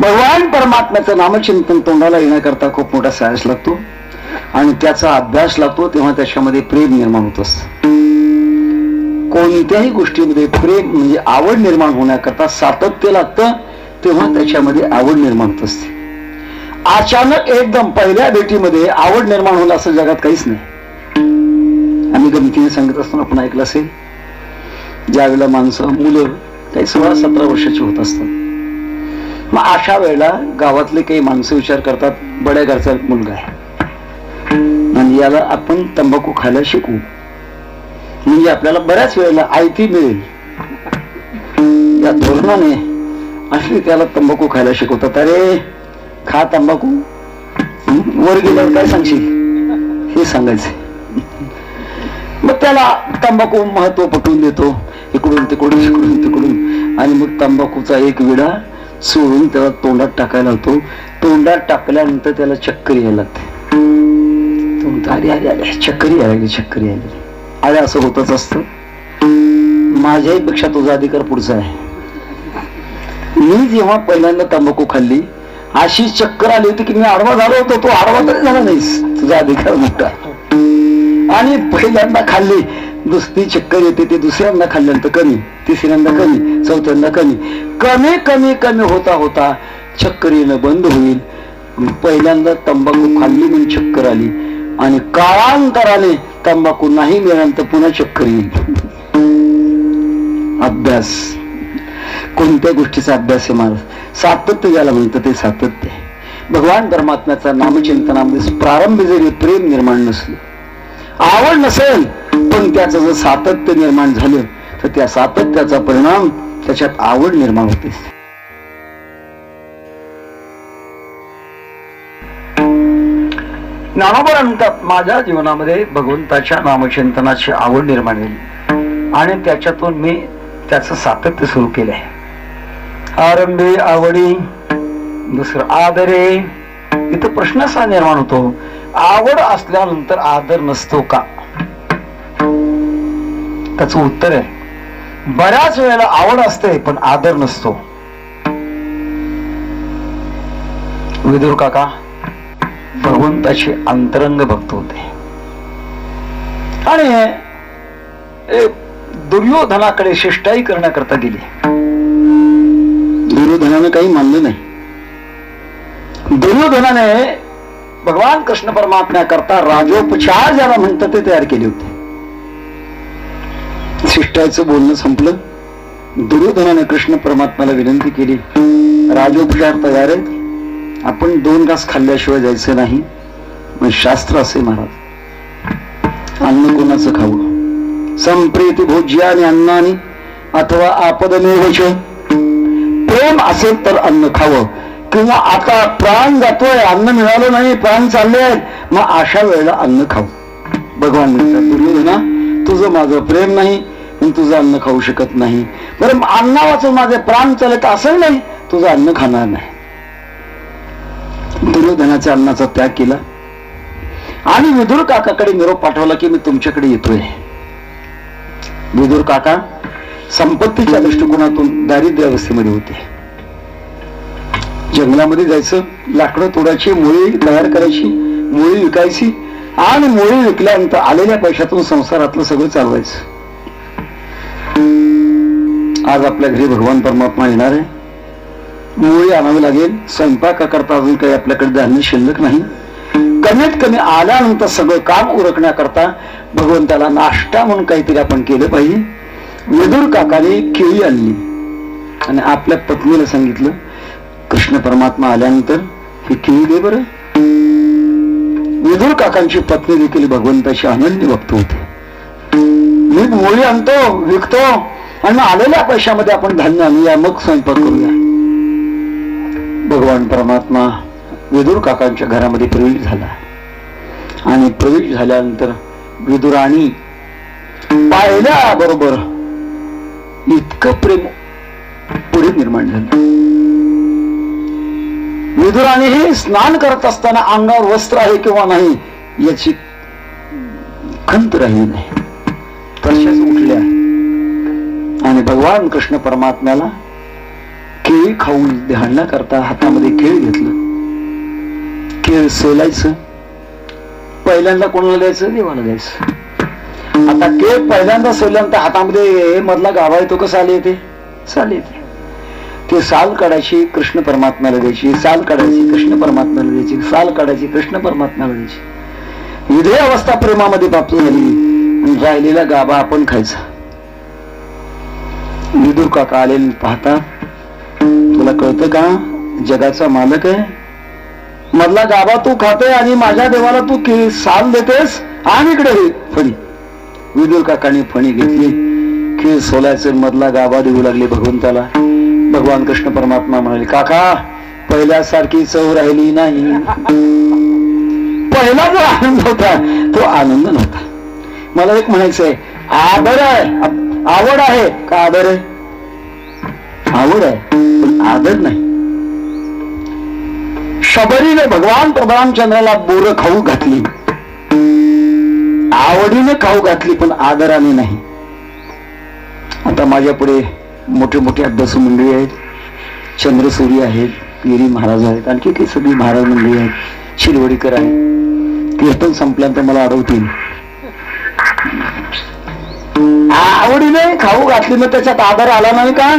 भगवान परमात्म्याचं नामचिंतन तोंडाला येण्याकरता खूप मोठा सायन्स लागतो. आणि त्याचा अभ्यास लागतो तेव्हा त्याच्यामध्ये प्रेम निर्माण होत असत. कोणत्याही गोष्टीमध्ये प्रेम म्हणजे आवड निर्माण होण्याकरता सातत्य लागतं तेव्हा त्याच्यामध्ये आवड निर्माण होत असते. अचानक एकदम पहिल्या भेटीमध्ये आवड निर्माण होणं असं जगात काहीच नाही. आम्ही गमतीने सांगत असताना आपण ऐकलं असेल ज्यावेळेला माणसं मुलं काही सोळा सतरा वर्षाची होत असतात. मग अशा वेळेला गावातले काही माणसं विचार करतात बड्या घरचा मुलगा आहे. आणि याला आपण तंबाखू खायला शिकू म्हणजे आपल्याला बऱ्याच वेळेला आयती मिळेल. या धोरणाने असे त्याला तंबाखू खायला शिकवतात. अरे खा तंबाखू. वर गेल्यावर काय सांगशील? हे सांगायचं मग त्याला तंबाखू महत्त्व पटवून देतो. इकडून तिकडून इकडून तिकडून. आणि मग तंबाखूचा एक विडा सोडून त्याला तोंडात टाकायला होतो. तोंडात टाकल्यानंतर त्याला चक्कर यायला लागते. अरे अरे अरे चक्कर यायला लागली चक्कर यायला लागली. अरे असं होतच असतं. माझ्याही पेक्षा तुझा अधिकार पुढचा आहे. मी जेव्हा पहिल्यांदा तंबाखू खाल्ली अशी चक्कर आली होती की मी आडवा झालो होतो. तो आडवा तरी झाला नाहीस. तुझा अधिकार मोठा. आणि पहिल्यांदा खाल्ली दुसरी चक्कर येते ते दुसऱ्यांदा खाल्ल्यानंतर कमी तिसऱ्यांदा कमी चौथ्यांदा कमी. कमी कमी कमी होता होता चक्कर येणं बंद होईल. पहिल्यांदा तंबाखू खाल्ली म्हणून चक्कर आली. आणि काळांतराने तंबाखू नाही मिळाल्यानंतर पुन्हा चक्कर येईल. अभ्यास. कोणत्या गोष्टीचा अभ्यास आहे महाराज सातत्य ज्याला म्हणतं ते सातत्य भगवान परमात्म्याचा नामचिंतनामध्ये प्रारंभ जरी प्रेम निर्माण नसलं आवड नसेल पण त्याचं जर सातत्य निर्माण झालं तर त्या सातत्याचा परिणाम त्याच्यात आवड निर्माण होते. ज्ञानोबा म्हणतात माझ्या जीवनामध्ये भगवंताच्या नामचिंतनाची आवड निर्माण झाली. आणि त्याच्यातून मी त्याचं सातत्य सुरू केलं आहे. आरंभी आवडी दुसरं आदरे इथं प्रश्न असा निर्माण होतो आवड असल्यानंतर आदर नसतो का? त्याचं उत्तर आहे. बऱ्याच वेळेला आवड असते पण आदर नसतो. विदुर काका भगवंताचे अंतरंग भक्त होते. आणि दुर्योधनाकडे शिष्टाई करण्याकरता गेले. दुर्योधनाने काही मानलं नाही. दुर्योधनाने भगवान कृष्ण परमात्म्याकरता राजोपचार ज्याला म्हणतात ते तयार केले होते. शिष्टाईचं बोलणं संपलं. दुर्योधनाने कृष्ण परमात्माला विनंती केली राजोपचार तयार आहेत. आपण दोन घास खाल्ल्याशिवाय जायचं नाही. मग शास्त्र असे महाराज अन्न कोणाचं खावं संप्रीती आणि अन्नानी अथवा आपदमेवच प्रेम असेल तर अन्न खावं. किंवा आता प्राण जातोय अन्न मिळालं नाही प्राण चालले आहेत मग अशा वेळेला अन्न खाऊ भगवान म्हणतात दुर्योधना तुझं माझं प्रेम नाही. मी तुझं अन्न खाऊ शकत नाही. बरं अन्ना वाचून माझे प्राण चालत असं नाही तुझं अन्न खाणार नाही. दुर्योधनाच्या अन्नाचा त्याग केला. आणि विदुर काकाकडे निरोप पाठवला की मी तुमच्याकडे येतोय. विदुर काका संपत्तीच्या दृष्टिकोनातून दारिद्र्य अवस्थेमध्ये होते. जंगलामध्ये जायचं लाकडं तोडायची मुळी तयार करायची मुळी विकायची आणि मुळी विकल्यानंतर आलेल्या पैशातून संसारातलं सगळं चालवायचं. आज आपल्या घरी भगवान परमात्मा येणार आहे. मुळी आणावी लागेल स्वयंपाक करता अजून काही आपल्याकडे धान्य शिल्लक नाही. कमीत कमी आल्यानंतर सगळं काम उरकण्याकरता भगवंताला नाश्ता म्हणून काहीतरी आपण केलं पाहिजे. विदुर काकाने केळी आणली. आणि आपल्या पत्नीला सांगितलं कृष्ण परमात्मा आल्यानंतर हे केळी दे बरं. विदुर काकांची पत्नी देखील भगवंताची अनन्य भक्त होते. मी मुळी आणतो विकतो. आणि आलेल्या पैशामध्ये आपण धान्य आणूया मग स्वयंपाक करूया. भगवान परमात्मा विदुर काकांच्या घरामध्ये प्रवेश झाला. आणि प्रवेश झाल्यानंतर विदुराणी पाहिल्या बरोबर इतकं प्रेम पुढे निर्माण झालं. विदुराने हे स्नान करत असताना अंगावर वस्त्र आहे किंवा नाही याची खंत राहिली नाही. तशाच उठल्या. आणि भगवान कृष्ण परमात्म्याला केळी खाऊन ध्यान करता हातामध्ये केळ घेतलं. केळ सोलायचं. पहिल्यांदा कोणाला द्यायचं? देवाला द्यायचं. आता केळ पहिल्यांदा सोडल्यानंतर हातामध्ये मधला गाभा येतो का आले येते साल येते. ते साल काढायची कृष्ण परमात्म्याला द्यायची साल काढायची कृष्ण परमात्म्याला द्यायची साल काढायची कृष्ण परमात्म्याला द्यायची. विधेय अवस्था प्रेमामध्ये प्राप्त झाली राहिलेला गाभा आपण खायचा. विदूर काका आलेले पाहता. तुला कळतं का? जगाचा मालक आहे. मधला गाभा तू खातोय आणि माझ्या देवाला तू साल देतेस आणि इकडे फणी. विदूर काकाने फणी घेतली. खीर सोलायचं मधला गाभा देऊ लागले भगवंताला. भगवान कृष्ण परमात्मा म्हणाले काका पहिल्यासारखी चव राहिली नाही. पहिला जो आनंद होता तो आनंद नव्हता. मला एक म्हणायचंय आदर आहे. आवड आहे. का आदर आहे आवड आहे पण आदर नाही. शबरीने भगवान प्रभरामचंद्राला बोर खाऊ घातली. आवडीने खाऊ घातली पण आदराने नाही. आता माझ्या पुढे मोठे मोठे अभ्यासू मंडळी आहेत. चंद्रसूर्य आहेत गिरी महाराज आहेत आणखी काही सगळी महाराज मंडळी आहेत. शिरवडीकर आहेत. कीर्तन संपल्यानंतर मला अडवतील आवडीने खाऊ घातली मग त्याच्यात आदर आला नाही का?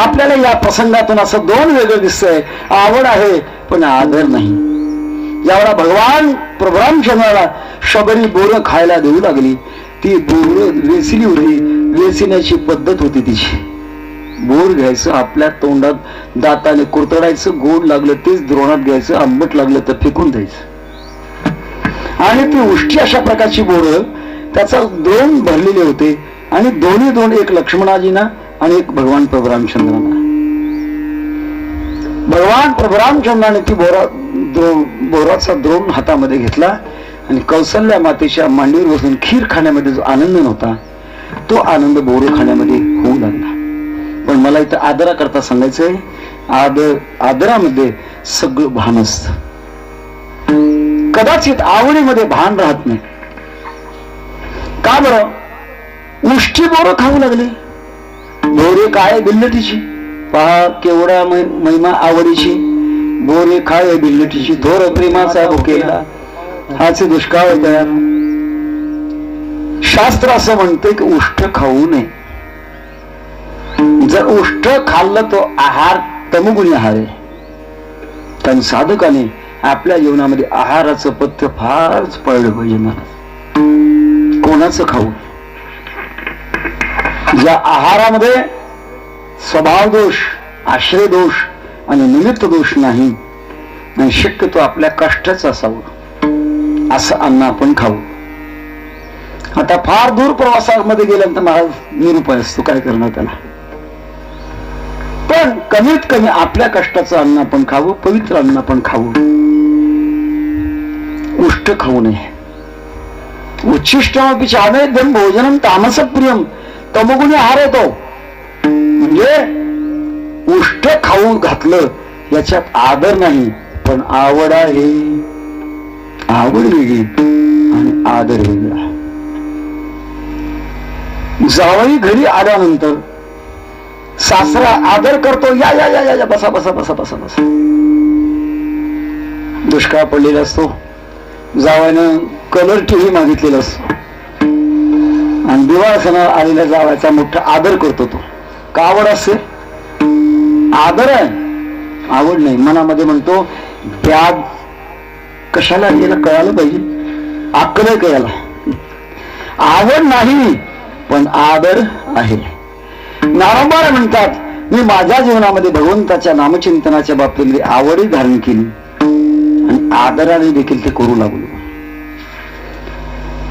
आपल्याला या प्रसंगातून असं दोन वेगळं दिसतंय. आवड आहे पण आदर नाही. यावेळा भगवान प्रभरामचंद्राला शबरी बोर खायला देऊ लागली. ती बोर वेचली होती. वेचण्याची पद्धत होती तिची. बोर घ्यायचं आपल्या तोंडात दाताने कुरतडायचं गोड लागलं तेच द्रोणात घ्यायचं आंबट लागलं तर फेकून द्यायचं. आणि ती उष्टी अशा प्रकारची बोर त्याचा दोन भरलेले होते आणि दोन्ही दोन एक लक्ष्मणाजीना आणि एक भगवान प्रभुरामचंद्रांना. भगवान प्रभुरामचंद्राने ती बोरा द्रो- बोराचा द्रोण हातामध्ये घेतला आणि कौसल्या मातेच्या मांडीवर बसून खीर खाण्यामध्ये जो आनंद नव्हता तो आनंद बोर खाण्यामध्ये होऊ लागला. पण मला इथं आदरा करता सांगायचंय आदर आदरामध्ये सगळं भान असत कदाचित आवडीमध्ये भान राहत नाही. का बरं? उष्टी बोरं खाऊ लागले. बोरे काय बिल्लटीची. पहा केवढा महिमा आवडीची. बोरे काय बिल्लटीची. धोर प्रेमाचा भुकेला. हाच दुष्काळ तयार. शास्त्र असं म्हणते की उष्ट खाऊ नये. जर उष्ट खाल्लं तो आहार तमगुणी आहार आहे. कारण साधकाने आपल्या जीवनामध्ये आहाराचं पथ्य फारच पळलं पाहिजे मला. कोणाचं खाऊ? ज्या आहारामध्ये स्वभाव दोष आश्रय दोष आणि निमित्त दोष नाही. आणि शक्यतो आपल्या कष्टच असावं. असं अन्न आपण खाऊ. आता फार दूर प्रवासामध्ये गेल्यानंतर महाराज निरुपाय असतो काय करणार त्याला? पण कमीत कमी आपल्या कष्टाचं अन्न आपण खावं पवित्र अन्न आपण खावं. उष्ट खाऊ नये. उच्छिष्टमपी चामेद्यम भोजनम तामस प्रियम तमगुणी आहार होतो म्हणजे उष्ट खाऊन घातलं याच्यात आदर नाही पण आवड आहे. आवड वेगळी आणि आदर वेगळा. जावई घरी आल्यानंतर सासरा आदर करतो या या या या बसा बसा बसा बसा बसा. दुष्काळ पडलेला असतो. जावयानं कलर टीव्ही मागितलेला असतो. आणि दिवाळ सणावर आलेल्या जावायचा मोठा आदर करतो तो. का आवड असते? आदर आहे. आवड नाही. मनामध्ये म्हणतो बॅग कशाला याला कळालं पाहिजे? अक्कल कळाला आवड नाही पण आदर आहे. नारंबार म्हणतात मी माझ्या जीवनामध्ये भगवंताच्या नामचिंतनाच्या बाबतीत आवडही धारण केली. आणि आदराने देखील ते करू लागलो.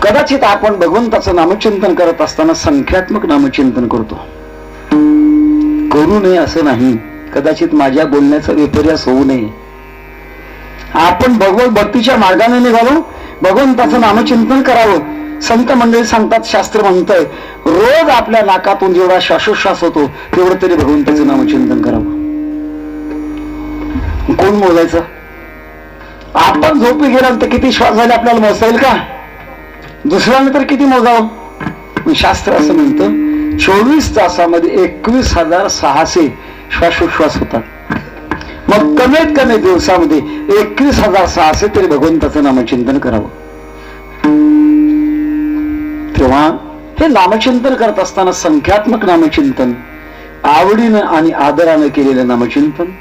कदाचित आपण भगवंताचं नामचिंतन करत असताना संख्यात्मक नामचिंतन करतो. करू नये असं नाही. कदाचित माझ्या बोलण्याचा विपर्यास होऊ नये. आपण भगवत भक्तीच्या मार्गाने निघालो भगवंताचं नामचिंतन करावं. संत मंडळी सांगतात शास्त्र म्हणतंय रोज आपल्या नाकातून जेवढा श्वासोश्वास होतो तेवढं तरी भगवंताचं नामचिंतन करावं. कोण मोजायचं आपण झोपी गेल्यानंतर किती श्वास झाले आपल्याला मोजता येईल का दुसऱ्याने तर किती मोजावं? शास्त्र असं म्हणतं चोवीस तासामध्ये एकवीस हजार सहाशे श्वासोश्वास होतात. मग कमीत कमी दिवसामध्ये एकवीस हजार सहाशे तरी भगवंताचं नामचिंतन करावं. तेव्हा हे नामचिंतन करत असताना संख्यात्मक नामचिंतन आवडीनं आणि आदरानं केलेलं नामचिंतन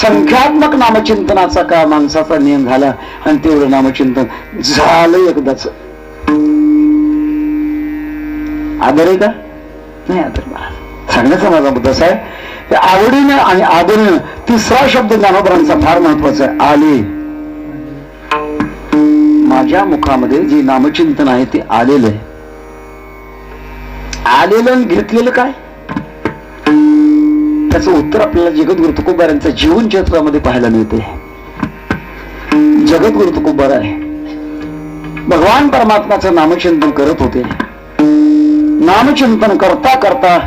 संख्यात्मक नामचिंतनाचा का माणसाचा नियम झाला आणि तेवढं नामचिंतन झालं एकदाच. आदर आहे का? नाही आदर महाराज सांगण्याचा माझा मुद्दा साहेब आवडीनं आणि आदरीनं तिसरा शब्द ज्ञानोबरांचा फार महत्त्वाचा आहे आले. माझ्या मुखामध्ये जे नामचिंतन आहे ते आलेलं आहे. आलेलं आणि घेतलेलं काय? त्याचं उत्तर आपल्याला जगद्गुरु तुकोबारांच्या जीवन चरित्रामध्ये पाहायला मिळते जगद्गुरु तुकोबार आहे. भगवान परमात्म्याचं नामचिंतन करत होते. नामचिंतन करता करता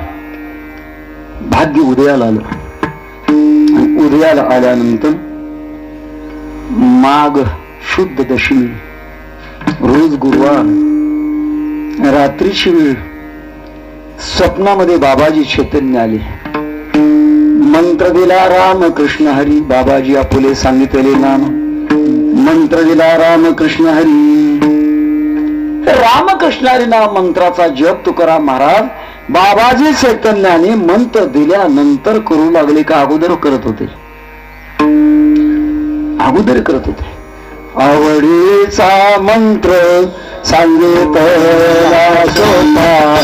भाग्य उदयाला आलं. आणि उदयाला आल्यानंतर माग शुद्ध दशमी रोज गुरुवार रात्रीची वेळ स्वप्नामध्ये बाबाजी चैतन्य आले. मंत्र दिला राम कृष्ण हरी बाबाजी आपुले सांगितले नाम. मंत्र दिला राम कृष्ण हरी. रामकृष्णारी मंत्राचा जप तुकाराम महाराज. बाबाजी चैतन्याने मंत्र दिल्यानंतर करू लागले का? अगोदर करत होते. अगोदर करत होते. आवडीचा मंत्र सांगित सोपा.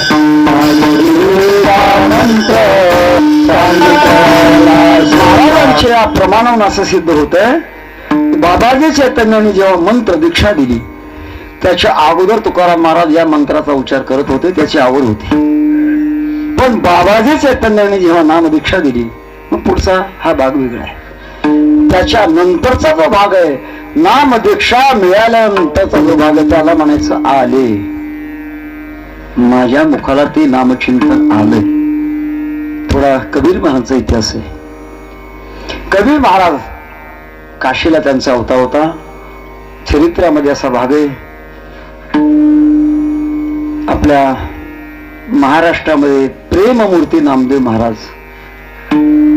असं सिद्ध होत बाबाजी चैतन्याने जेव्हा मंत्र दीक्षा दिली त्याच्या अगोदर तुकाराम महाराज या मंत्राचा उच्चार करत होते त्याची आवड होती. पण बाबाजी चैतन्याने जेव्हा नाम दीक्षा दिली मग पुढचा हा भाग वेगळा आहे. त्याच्या नंतरचा जो भाग आहे नाम दीक्षा मिळाल्यानंतरचा जो भाग आहे त्याला म्हणायचं आले. माझ्या मुखाला ते नामचिंतन आलंय. थोडा कबीर महाराजचा इतिहास आहे. कबीर महाराज काशीला त्यांचा होता होता. चरित्रामध्ये असा भाग आहे आपल्या महाराष्ट्रामध्ये प्रेममूर्ती नामदेव महाराज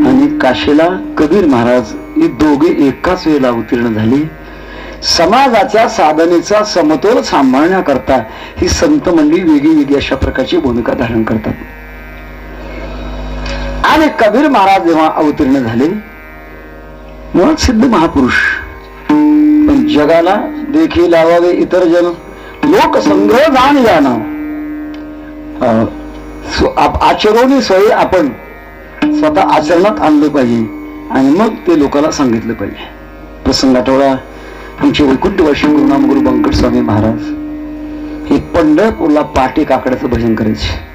आणि काशीला कबीर महाराज ही दोघे एकाच वेळेला अवतीर्ण झाली. समाजाच्या साधनेचा समतोल सांभाळण्याकरता ही संत मंडळी वेगळी वेगळी अशा प्रकारची भूमिका धारण करतात. आणि कबीर महाराज जेव्हा अवतीर्ण झाले मुळात सिद्ध महापुरुष. पण जगाला देखील लावावे इतर जन. लोकसंग्रह जाण जाणं अं, सवय आप- सोयी आपण स्वतः आचरणात आणलं पाहिजे आणि मग ते लोकांना सांगितलं पाहिजे. प्रसंग आठवडा आमचे वैकुंठवाशी गुरुनाम गुरु बंकट स्वामी महाराज हे पंढरपूरला पाटे काकड्याचं भजन करायचे.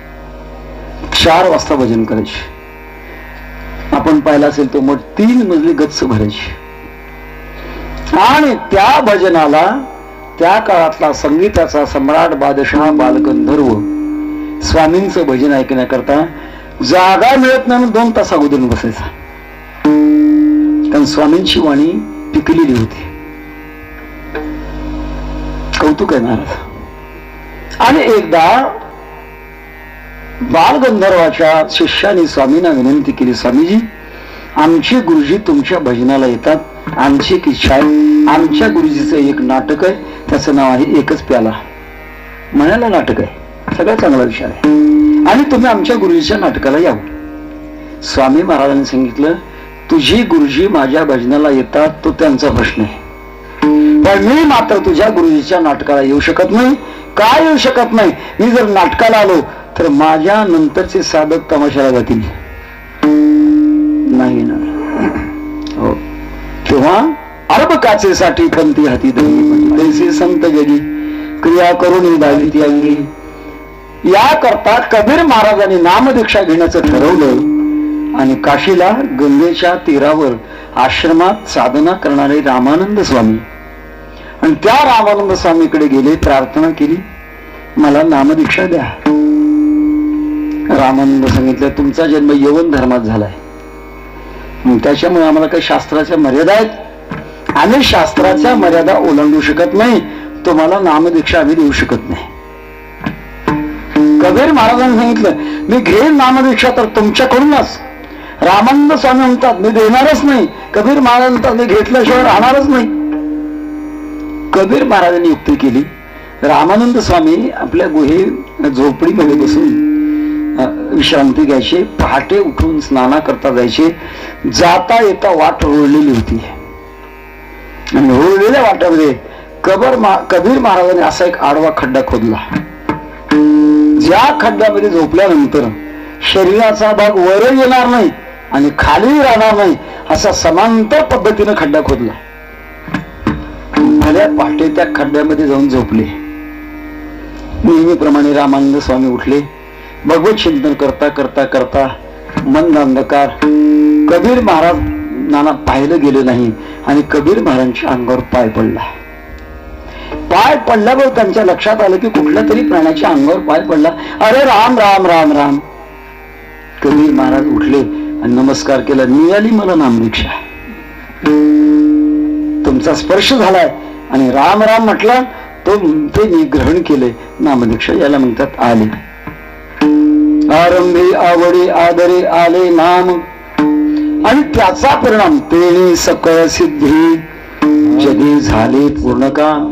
चार वाजता भजन करायचे. आपण पाहिलं असेल तो मग तीन मजली गच्च भरायची. आणि त्या भजनाला त्या काळातला संगीताचा सम्राट बादशहा बालगंधर्व स्वामींचं भजन ऐकण्याकरता जागा मिळत नाही दोन तास अगोदर बसायचा. कारण स्वामींची वाणी पिकलेली होती. कौतुक आहे महाराज. आणि एकदा बालगंधर्वाच्या शिष्याने स्वामींना विनंती केली स्वामीजी आमचे गुरुजी तुमच्या भजनाला येतात. आमची एक इच्छा आहे. आमच्या गुरुजीचं एक नाटक आहे. त्याचं नाव आहे एकच प्याला. म्हणायला नाटक आहे. सगळ्यात चांगला विषय आहे. आणि तुम्ही आमच्या गुरुजीच्या नाटकाला यावं. स्वामी महाराजांनी सांगितलं तुझी गुरुजी माझ्या भजनाला येतात तो त्यांचा प्रश्न आहे. पण मी मात्र तुझ्या गुरुजीच्या नाटकाला येऊ शकत नाही. का येऊ शकत नाही? मी जर नाटकाला आलो तर माझ्या नंतरचे साधक तमाशाला जातील. नाही ना हो. किंवा अरब काचेसाठी खंती हाती तैसे संत गेली. क्रिया करून दावी ती अंगी या करता कबीर महाराजांनी नामदीक्षा घेण्याचं ठरवलं आणि काशीला गंगेच्या तीरावर आश्रमात साधना करणारे रामानंद स्वामी. आणि त्या रामानंद स्वामीकडे गेले प्रार्थना केली मला नामदीक्षा द्या. रामानंद सांगितलं तुमचा जन्म यवन धर्मात झालाय. त्याच्यामुळे आम्हाला काही शास्त्राच्या मर्यादा आहेत. आम्ही शास्त्राच्या मर्यादा ओलांडू शकत नाही. तुम्हाला नामदीक्षा आम्ही देऊ शकत नाही. कबीर महाराजांनी सांगितलं मी घेईन नामदीक्षा तर तुमच्याकडूनच. रामानंद स्वामी म्हणतात मी देणारच नाही. कबीर महाराज म्हणतात मी घेतल्याशिवाय राहणारच नाही. कबीर महाराजांनी युक्ती केली. रामानंद स्वामी आपल्या गुहे झोपडीमध्ये बसून विश्रांती घ्यायची पहाटे उठून स्नाना करता जायचे. जाता येता वाट रोळलेली होती. आणि रोळलेल्या वाटामध्ये कबर मा- कबीर महाराजांनी असा एक आडवा खड्डा खोदला. ज्या खड्ड्यामध्ये झोपल्यानंतर शरीराचा भाग वर येणार नाही आणि खाली राहणार नाही असा समांतर पद्धतीनं खड्डा खोदला. भल्या पहाटे त्या खड्ड्यामध्ये जाऊन झोपले. नेहमीप्रमाणे रामानंद स्वामी उठले. भगवत चिंतन करता करता करता मंद अंधकार कबीर महाराज नाना पाहिलं गेलं नाही आणि कबीर महाराजांच्या अंगावर पाय पडला. पाय पडल्यावर त्यांच्या लक्षात आलं की कुठल्या तरी प्राण्याच्या अंगावर पाय पडला. अरे राम राम राम राम. कबीर महाराज उठले आणि नमस्कार केला. निघाली मला नामदीक्षा तुमचा स्पर्श झालाय. आणि राम राम म्हटला तो ते मी ग्रहण केले. नामदीक्षा याला म्हणतात आले. आरंभी आवडे आदरे आले नाम. आणि त्याचा परिणाम तेणी सकळ सिद्धी. जगी झाले पूर्ण काम.